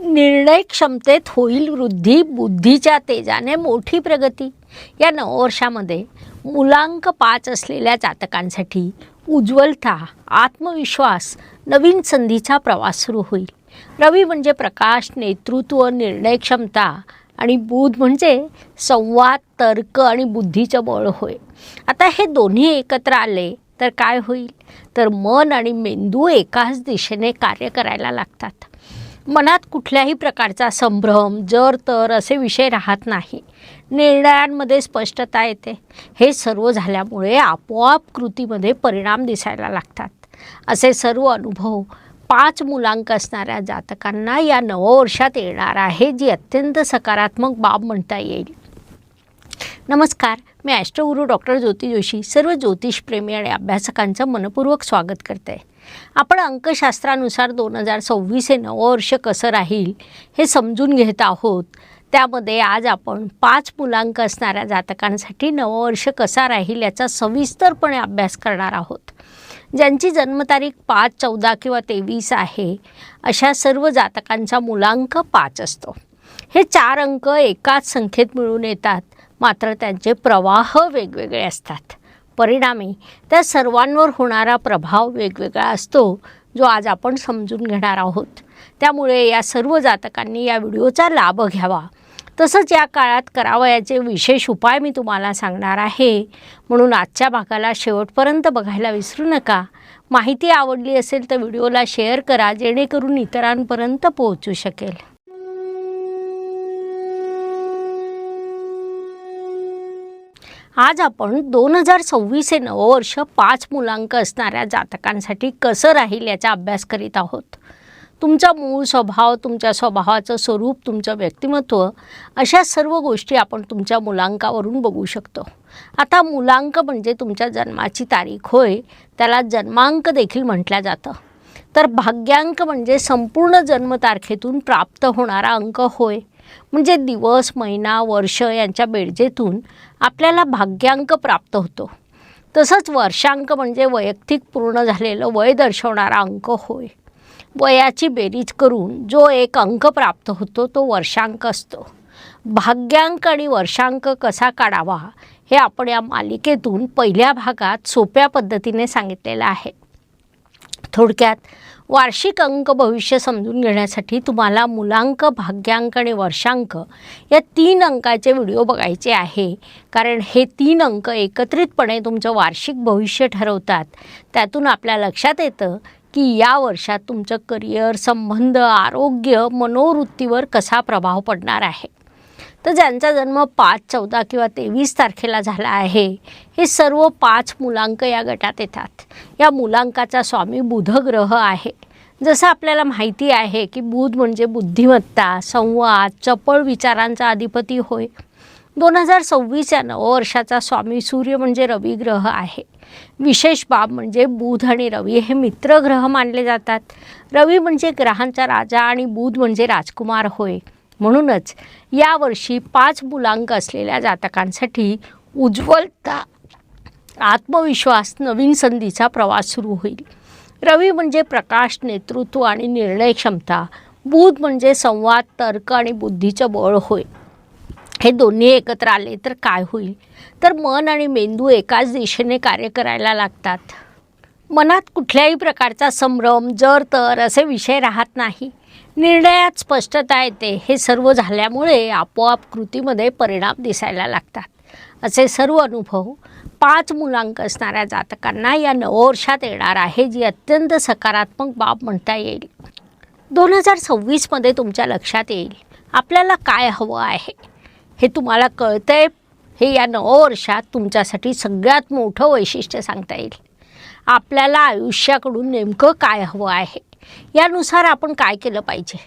निर्णय क्षमतेत होईल वृद्धी बुद्धीच्या तेजाने मोठी प्रगती. या नववर्षामध्ये मुलांक पाच असलेल्या जातकांसाठी उज्ज्वलता आत्मविश्वास नवीन संधीचा प्रवास सुरू होईल. रवी म्हणजे प्रकाश नेतृत्व निर्णय क्षमता आणि बुध म्हणजे संवाद तर्क आणि बुद्धीचं बळ होय. आता हे दोन्ही एकत्र आले तर काय होईल? तर मन आणि मेंदू एकाच दिशेने कार्य करायला लागतात. मनात कुठल्याही प्रकारचा संभ्रम जर तर असे विषय राहत नाही. निर्णयांमध्ये स्पष्टता येते. हे सर्व झाल्यामुळे आपोआप कृतीमध्ये परिणाम दिसायला लागतात. असे सर्व अनुभव पाच मुलांक असणाऱ्या जातकांना या नववर्षात येणार आहे जी अत्यंत सकारात्मक बाब म्हणता येईल. नमस्कार मी ॲस्ट्रोगुरू डॉक्टर ज्योती जोशी सर्व ज्योतिषप्रेमी आणि अभ्यासकांचं मनपूर्वक स्वागत करते. आपण अंकशास्त्रानुसार दोन हजार सव्वीस हे नववर्ष कसं राहील हे समजून घेत आहोत. त्यामध्ये आज आपण पाच मुलांक असणाऱ्या जातकांसाठी नववर्ष कसा राहील याचा सविस्तरपणे अभ्यास करणार आहोत. ज्यांची जन्मतारीख पाच चौदा किंवा तेवीस आहे अशा सर्व जातकांचा मुलांक पाच असतो. हे चार अंक एकाच संख्येत मिळून येतात मात्र त्यांचे प्रवाह वेगवेगळे असतात. परिणामी त्या सर्वांवर होणारा प्रभाव वेगवेगळा असतो जो आज आपण समजून घेणार आहोत. त्यामुळे या सर्व जातकांनी या व्हिडिओचा लाभ घ्यावा. तसंच या काळात करावयाचे विशेष उपाय मी तुम्हाला सांगणार आहे. म्हणून आजच्या भागाला शेवटपर्यंत बघायला विसरू नका. माहिती आवडली असेल तर व्हिडिओला शेअर करा जेणेकरून इतरांपर्यंत पोहोचू शकेल. आज आपण दोन हजार सव्वीस हे नववर्ष पाच मुलांक असणाऱ्या जातकांसाठी कसं राहील याचा अभ्यास करीत आहोत. तुमचा मूळ स्वभाव तुमच्या स्वभावाचं स्वरूप तुमचं व्यक्तिमत्व अशा सर्व गोष्टी आपण तुमच्या मुलांकावरून बघू शकतो. आता मुलांक म्हणजे तुमच्या जन्माची तारीख होय त्याला जन्मांक देखील म्हटलं जातं. तर भाग्यांक म्हणजे संपूर्ण जन्मतारखेतून प्राप्त होणारा अंक होय. म्हणजे दिवस महिना वर्ष यांच्या बेडजेतून आपल्याला भाग्यांक प्राप्त होतो. तसंच वर्षांक म्हणजे वैयक्तिक पूर्ण झालेलं वय दर्शवणारा अंक होय. वयाची बेरीज करून जो एक अंक प्राप्त होतो तो वर्षांक असतो. भाग्यांक आणि वर्षांक कसा काढावा हे आपण या मालिकेतून पहिल्या भागात सोप्या पद्धतीने सांगितलेलं आहे. थोडक्यात वार्षिक अंक भविष्य समजून घेण्यासाठी तुम्हाला मुलांक भाग्यांक आणि वर्षांक या तीन अंकाचे व्हिडिओ बघायचे आहे. कारण हे तीन अंक एकत्रितपणे तुमचं वार्षिक भविष्य ठरवतात. त्यातून आपल्या लक्षात येतं की या वर्षात तुमचं करिअर संबंध आरोग्य मनोवृत्तीवर कसा प्रभाव पडणार आहे. तर ज्यांचा जन्म पाच चौदा किंवा तेवीस तारखेला झाला आहे हे सर्व पाच मुलांक या गटात येतात. या मुलांकाचा स्वामी बुध ग्रह आहे. जसं आपल्याला माहिती आहे की बुध म्हणजे बुद्धिमत्ता संवाद चपळ विचारांचा अधिपती होय. दोन हजार सव्वीस या नववर्षाचा स्वामी सूर्य म्हणजे रवी ग्रह आहे. विशेष बाब म्हणजे बुध आणि रवी हे मित्र ग्रह मानले जातात. रवी म्हणजे ग्रहांचा राजा आणि बुध म्हणजे राजकुमार होय. म्हणूनच यावर्षी पाच मुलांक असलेल्या जातकांसाठी उज्ज्वलता आत्मविश्वास नवीन संधीचा प्रवास सुरू होईल. रवी म्हणजे प्रकाश नेतृत्व आणि निर्णय क्षमता. बुध म्हणजे संवाद तर्क आणि बुद्धीचं बळ होय. हे दोन्ही एकत्र आले तर काय होईल? तर मन आणि मेंदू एकाच दिशेने कार्य करायला लागतात. मनात कुठल्याही प्रकारचा संभ्रम जर तर असे विषय राहत नाही. निर्णयात स्पष्टता येते. हे सर्व झाल्यामुळे आपोआप कृतीमध्ये परिणाम दिसायला लागतात. असे सर्व अनुभव पाच मुलांक असणाऱ्या जातकांना या नववर्षात येणार आहे जी अत्यंत सकारात्मक बाब म्हणता येईल. दोन हजार सव्वीसमध्ये तुमच्या लक्षात येईल. आपल्याला काय हवं आहे? हे तुम्हाला कळतंय? हे या नववर्षात तुमच्यासाठी सगळ्यात मोठं वैशिष्ट्य सांगता येईल. आपल्याला आयुष्याकडून नेमकं काय हवं आहे? यानुसार आपण काय केलं पाहिजे?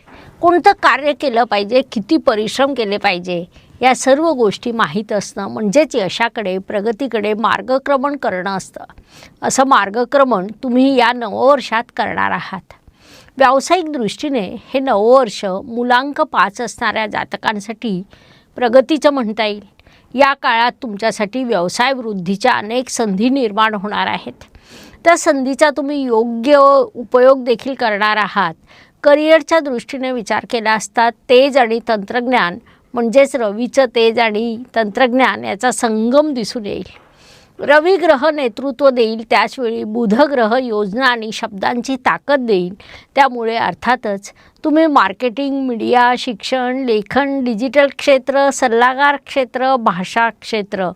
कोणतं कार्य केलं पाहिजे? किती परिश्रम केले पाहिजे? या सर्व गोष्टी माहीत असणं म्हणजेच यशाकडे प्रगतीकडे मार्गक्रमण करणं असतं. असं मार्गक्रमण तुम्ही या नववर्षात करणार आहात. व्यावसायिक दृष्टीने हे नववर्ष मुलांक पाच असणाऱ्या जातकांसाठी प्रगतीचं म्हणता येईल. या काळात तुमच्यासाठी व्यवसाय वृद्धीच्या अनेक संधी निर्माण होणार आहेत. त्या संधीचा तुम्ही योग्य उपयोग देखील करणार आहात. करिअरच्या दृष्टीने विचार केला असता तेज आणि तंत्रज्ञान म्हणजेच रवीचं तेज आणि तंत्रज्ञान याचा संगम दिसून येईल. रवी ग्रह नेतृत्व देईल त्याचवेळी बुध ग्रह योजना आणि शब्दांची ताकद देईल त्यामुळे अर्थातच तुम्ही मार्केटिंग मीडिया शिक्षण लेखन डिजिटल क्षेत्र सल्लागार क्षेत्र भाषा क्षेत्र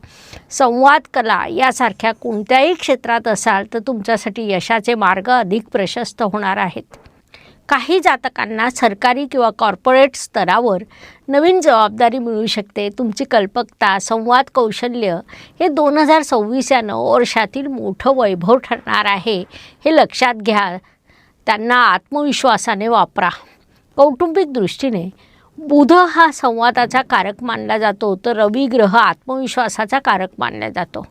संवाद कला यासारख्या कोणत्याही क्षेत्रात असाल तर तुमच्यासाठी यशाचे मार्ग अधिक प्रशस्त होणार आहेत. काही जातकांना सरकारी किंवा कॉर्पोरेट स्तरावर नवीन जबाबदारी मिळू शकते. तुमची कल्पकता संवाद कौशल्य हे दोन हजार सव्वीस या नववर्षातील मोठं वैभव ठरणार आहे. हे लक्षात घ्या. त्यांना आत्मविश्वासाने वापरा. कौटुंबिक दृष्टीने बुध हा संवादाचा कारक मानला जातो तर रवी ग्रह आत्मविश्वासाचा कारक मानला जातो.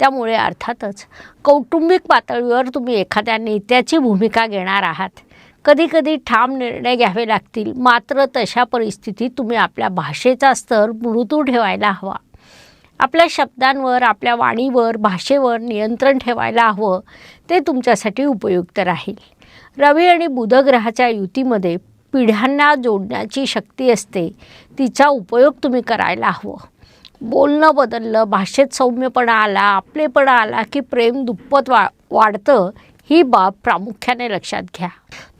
त्यामुळे अर्थातच कौटुंबिक पातळीवर तुम्ही एखाद्या नेत्याची भूमिका घेणार आहात. कधीकधी ठाम निर्णय घ्यावे लागतील मात्र तशा परिस्थितीत तुम्ही आपल्या भाषेचा स्तर मृदू ठेवायला हवा. आपल्या शब्दांवर आपल्या वाणीवर भाषेवर नियंत्रण ठेवायला हवं ते तुमच्यासाठी उपयुक्त राहील. रवी आणि बुध ग्रहाच्या युतीमध्ये पिढ्यांना जोडण्याची शक्ती असते. तिचा उपयोग तुम्ही करायला हवं. बोलणं बदललं भाषेत सौम्यपणा आला आपलेपणा आला की प्रेम दुप्पट वा वाढतं ही बाब प्रामुख्याने लक्षात घ्या.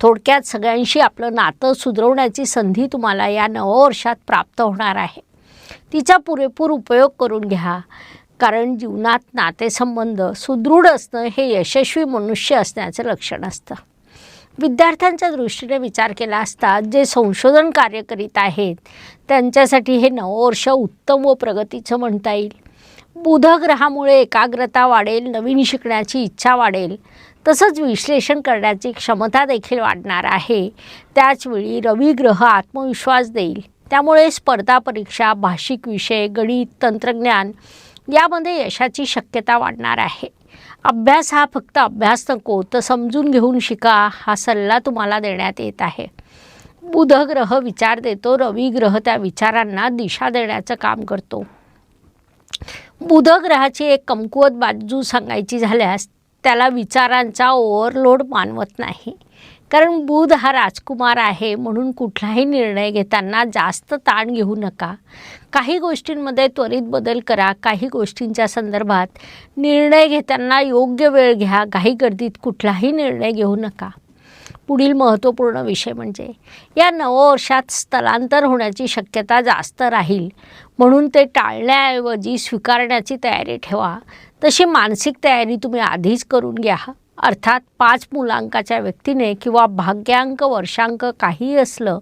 थोडक्यात सगळ्यांशी आपलं नातं सुधरवण्याची संधी तुम्हाला या नववर्षात प्राप्त होणार आहे. तिचा पुरेपूर उपयोग करून घ्या. कारण जीवनात नातेसंबंध सुदृढ असणं हे यशस्वी मनुष्य असण्याचं लक्षण असतं. विद्यार्थ्यांच्या दृष्टीने विचार केला असता जे संशोधन कार्य करीत आहेत त्यांच्यासाठी हे नववर्ष उत्तम व प्रगतीचं म्हणता येईल. बुध ग्रहामुळे एकाग्रता वाढेल नवीन शिकण्याची इच्छा वाढेल तसंच विश्लेषण करण्याची क्षमता देखील वाढणार आहे. त्याचवेळी रवी ग्रह आत्मविश्वास देईल. त्यामुळे स्पर्धा परीक्षा भाषिक विषय गणित तंत्रज्ञान यामध्ये यशाची शक्यता वाढणार आहे. अभ्यास हा फक्त अभ्यास नको तर समजून घेऊन शिका हा सल्ला तुम्हाला देण्यात येत आहे. बुध ग्रह विचार देतो रवी ग्रह त्या विचारांना दिशा देण्याचं काम करतो. बुध ग्रहाची एक कमकुवत बाजू सांगायची झाल्यास त्याला विचारांचा ओव्हरलोड मानवत नाही. कारण बुध हा राजकुमार आहे म्हणून कुठलाही निर्णय घेताना जास्त ताण घेऊ नका. काही गोष्टींमध्ये त्वरित बदल करा काही गोष्टींच्या संदर्भात निर्णय घेताना योग्य वेळ घ्या घाई गर्दीत कुठलाही निर्णय घेऊ नका. पुढील महत्त्वपूर्ण विषय म्हणजे या नववर्षात स्थलांतर होण्याची शक्यता जास्त राहील म्हणून ते टाळण्याऐवजी स्वीकारण्याची तयारी ठेवा. तशी मानसिक तयारी तुम्ही आधीच करून घ्या. अर्थात पाच मुलांकाच्या व्यक्तीने किंवा भाग्यांक वर्षांक काहीही असलं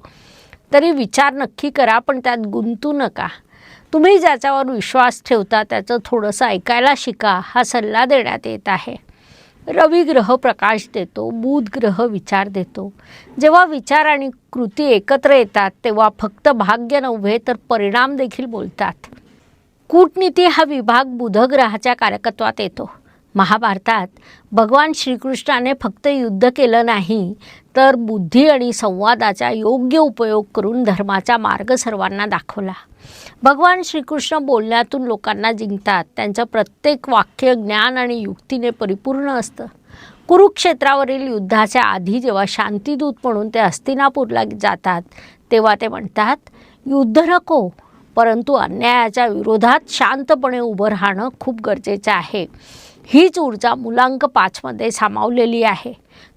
तरी विचार नक्की करा पण त्यात गुंतू नका. तुम्ही ज्याच्यावर विश्वास ठेवता त्याचं थोडंसं ऐकायला शिका हा सल्ला देण्यात येत आहे. रवी ग्रह प्रकाश देतो बुध ग्रह विचार देतो. जेव्हा विचार आणि कृती एकत्र येतात तेव्हा फक्त भाग्य नव्हे तर परिणाम देखील बोलतात. कूटनीती हा विभाग बुधग्रहाच्या कार्यकत्वात येतो. महाभारतात भगवान श्रीकृष्णाने फक्त युद्ध केलं नाही तर बुद्धी आणि संवादाचा योग्य उपयोग करून धर्माचा मार्ग सर्वांना दाखवला. भगवान श्रीकृष्ण बोलण्यातून लोकांना जिंकतात. त्यांचं प्रत्येक वाक्य ज्ञान आणि युक्तीने परिपूर्ण असतं. कुरुक्षेत्रावरील युद्धाच्या आधी जेव्हा शांतीदूत म्हणून ते हस्तिनापूरला जातात तेव्हा ते म्हणतात युद्ध नको परंतु अन्यायाच्या विरोधात शांतपणे उभं राहणं खूप गरजेचं आहे. हीच ऊर्जा मुलांक पाचमध्ये सामावलेली आहे.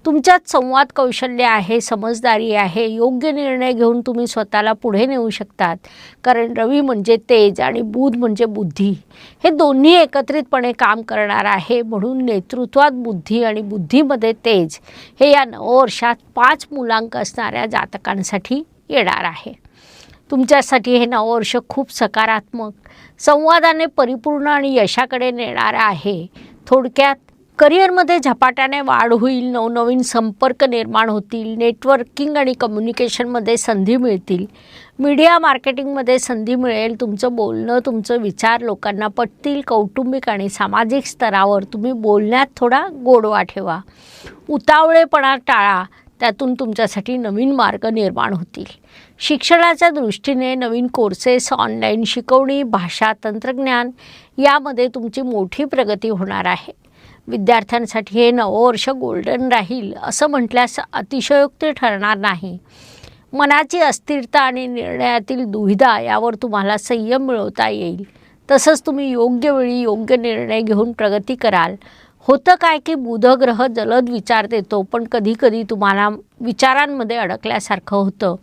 तुमच्यात संवाद कौशल्य आहे समजदारी आहे योग्य निर्णय घेऊन तुम्ही स्वतःला पुढे नेऊ शकतात. कारण रवी म्हणजे तेज आणि बुध म्हणजे बुद्धी. हे दोन्ही एकत्रितपणे काम करणार आहे म्हणून नेतृत्वात बुद्धी आणि बुद्धीमध्ये तेज हे या नववर्षात पाच मुलांक असणाऱ्या जातकांसाठी येणार आहे. तुमच्यासाठी हे नववर्ष खूप सकारात्मक संवादाने परिपूर्ण आणि यशाकडे नेणारं आहे. थोडक्यात करिअरमध्ये झपाट्याने वाढ होईल नवनवीन संपर्क निर्माण होतील नेटवर्किंग आणि कम्युनिकेशनमध्ये संधी मिळतील. मीडिया मार्केटिंगमध्ये संधी मिळेल तुमचं बोलणं तुमचं विचार लोकांना पटतील कौटुंबिक आणि सामाजिक स्तरावर तुम्ही बोलण्यात थोडा गोडवा ठेवा. उतावळेपणा टाळा त्यातून तुमच्यासाठी नवीन मार्ग निर्माण होतील. शिक्षणाच्या दृष्टीने नवीन कोर्सेस ऑनलाईन शिकवणी भाषा तंत्रज्ञान यामध्ये तुमची मोठी प्रगती होणार आहे. विद्यार्थ्यांसाठी हे नवं वर्ष गोल्डन राहील असं म्हटल्यास अतिशयोक्ती ठरणार नाही. मनाची अस्थिरता आणि निर्णयातील दुविधा यावर तुम्हाला संयम मिळवता येईल. तसंच तुम्ही योग्य वेळी योग्य निर्णय घेऊन प्रगती कराल. होतं काय की बुधग्रह जलद विचार देतो पण कधीकधी तुम्हाला विचारांमध्ये अडकल्यासारखं होतं.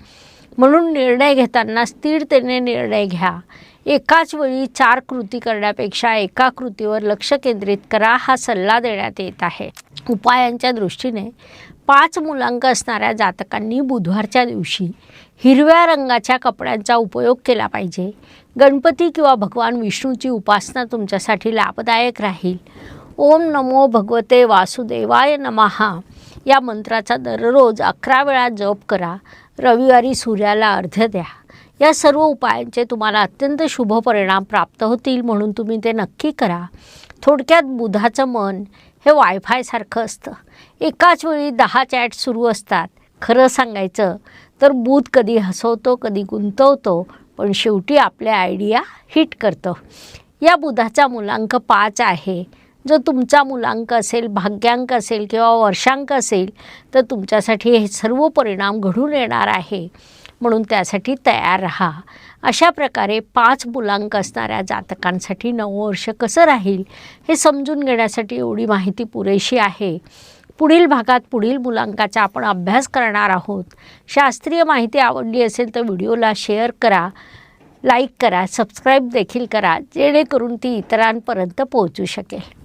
म्हणून निर्णय घेताना स्थिरतेने निर्णय घ्या. एकाच वेळी चार कृती करण्यापेक्षा एका कृतीवर लक्ष केंद्रित करा हा सल्ला देण्यात येत आहे. उपायांच्या दृष्टीने पाच मुलांक असणाऱ्या जातकांनी बुधवारच्या दिवशी हिरव्या रंगाच्या कपड्यांचा उपयोग केला पाहिजे. गणपती किंवा भगवान विष्णूची उपासना तुमच्यासाठी लाभदायक राहील. ओम नमो भगवते वासुदेवाय नमहा. या मंत्राचा दररोज अकरा वेळा जप करा. रविवारी सूर्याला अर्ध्य द्या. या सर्व उपायांचे तुम्हाला अत्यंत शुभ परिणाम प्राप्त होतील म्हणून तुम्ही ते नक्की करा. थोडक्यात बुधाचं मन हे वायफायसारखं असतं. एकाच वेळी दहा चॅट सुरू असतात. खरं सांगायचं तर बुध कधी हसवतो कधी गुंतवतो पण शेवटी आपल्या आयडिया हिट करतं. या बुधाचा मुलांक पाच आहे. जर तुमचा मुलांक असेल भाग्यांक असेल किंवा वर्षांक असेल तर तुमच्यासाठी हे सर्व परिणाम घडून येणार आहे. म्हणून त्यासाठी तयार राहा. अशा प्रकारे पाच मुलांक असणाऱ्या जातकांसाठी नववर्ष कसं राहील हे समजून घेण्यासाठी एवढी माहिती पुरेशी आहे. पुढील भागात पुढील मुलांकाचा आपण अभ्यास करणार आहोत. शास्त्रीय माहिती आवडली असेल तर व्हिडिओला शेअर करा लाईक करा सबस्क्राईब देखील करा जेणेकरून ती इतरांपर्यंत पोहोचू शकेल.